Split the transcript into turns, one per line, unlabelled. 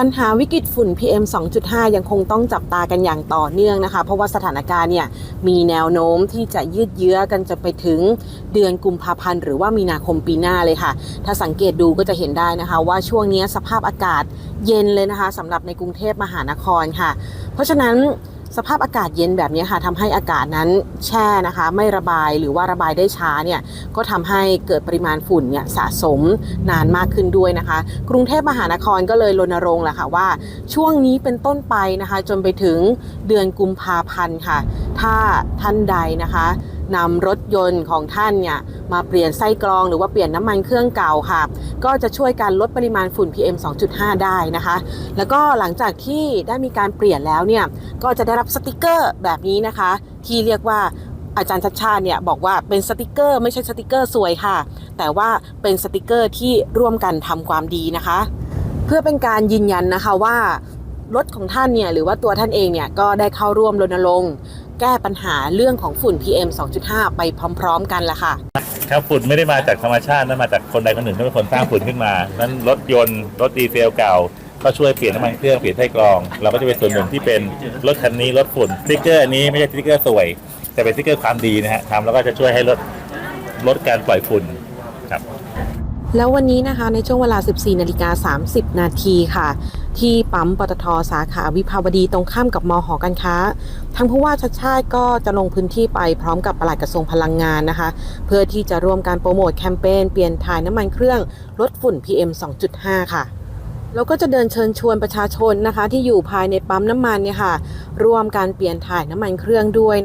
ปัญหาวิกฤตฝุ่น PM 2.5 ยังคงต้องจับตากันอย่างต่อเนื่องนะคะ เพราะว่าสถานการณ์เนี่ยมีแนวโน้มที่จะยืดเยื้อกันจะไปถึงเดือนกุมภาพันธ์หรือว่ามีนาคมปีหน้าเลยค่ะ ถ้าสังเกตดูก็จะเห็นได้นะคะ ว่าช่วงนี้สภาพอากาศเย็นเลยนะคะสำหรับในกรุงเทพมหานครค่ะ เพราะฉะนั้น สภาพอากาศเย็นแบบนี้ค่ะทำให้อากาศนั้นแช่นะคะ ไม่ระบายหรือว่าระบายได้ช้าเนี่ยก็ทำให้เกิดปริมาณฝุ่นเนี่ยสะสมนานมากขึ้นด้วยนะคะ กรุงเทพมหานครก็เลยรณรงค์แหละค่ะว่า ช่วงนี้เป็นต้นไปนะคะ จนไปถึงเดือนกุมภาพันธ์ค่ะถ้าท่านใดนะคะนำรถยนต์ของท่านเนี่ยมาเปลี่ยนไส้กรองหรือว่าเปลี่ยนน้ำมันเครื่องเก่าค่ะ ก็จะช่วยการลดปริมาณฝุ่น PM 2.5 ได้นะคะ แล้วก็หลังจากที่ได้มีการเปลี่ยนแล้วเนี่ยก็จะได้รับสติกเกอร์แบบนี้นะคะ ที่เรียกว่าอาจารย์ชัดชาเนี่ยบอกว่าเป็นสติกเกอร์ไม่ใช่สติกเกอร์สวยค่ะ แต่ว่าเป็นสติกเกอร์ที่ร่วมกันทำความดีนะคะ เพื่อเป็นการยืนยันนะคะว่า รถของท่านเนี่ยหรือว่าตัวท่านเองเนี่ยก็ได้เข้าร่วมรณรงค์แก้ปัญหาเรื่องของฝุ่น PM 2.5 ไปพร้อม ๆ กันละค่ะ
ครับฝุ่นไม่ได้มาจากธรรมชาตินั่นมาจากคนใดคนหนึ่งที่เป็นคนสร้างฝุ่นขึ้นมานั้นรถยนต์รถดีเซลเก่า ก็ช่วยเปลี่ยนน้ำมันเครื่องเปลี่ยนไส้กรอง เราก็จะเป็นส่วนหนึ่งที่เป็นรถคันนี้รถฝุ่นสติ๊กเกอร์อันนี้ไม่ใช่สติ๊กเกอร์สวย แต่เป็นสติ๊กเกอร์ความดีนะฮะทำแล้วก็จะช่วยให้ลดลดการปล่อยฝุ่นครับ
แล้ววันนี้นะคะในช่วงเวลา 14นาฬิกา30 นาทีค่ะ ที่ปั๊มปตทสาขาวิภาวดีตรงข้ามกับมหอการค้าทางผู้ว่าชัดชาติก็จะลงพื้นที่ไปพร้อมกับปลัดกระทรวงพลังงานนะคะ เพื่อที่จะร่วมการโปรโมทแคมเปญเปลี่ยนถ่ายน้ำมันเครื่องลดฝุ่น PM 2.5 ค่ะแล้วก็จะเดินเชิญชวนประชาชนนะคะ ที่อยู่ภายในปั๊มน้ำมันเนี่ยค่ะร่วมการเปลี่ยนถ่ายน้ำมันเครื่องด้วย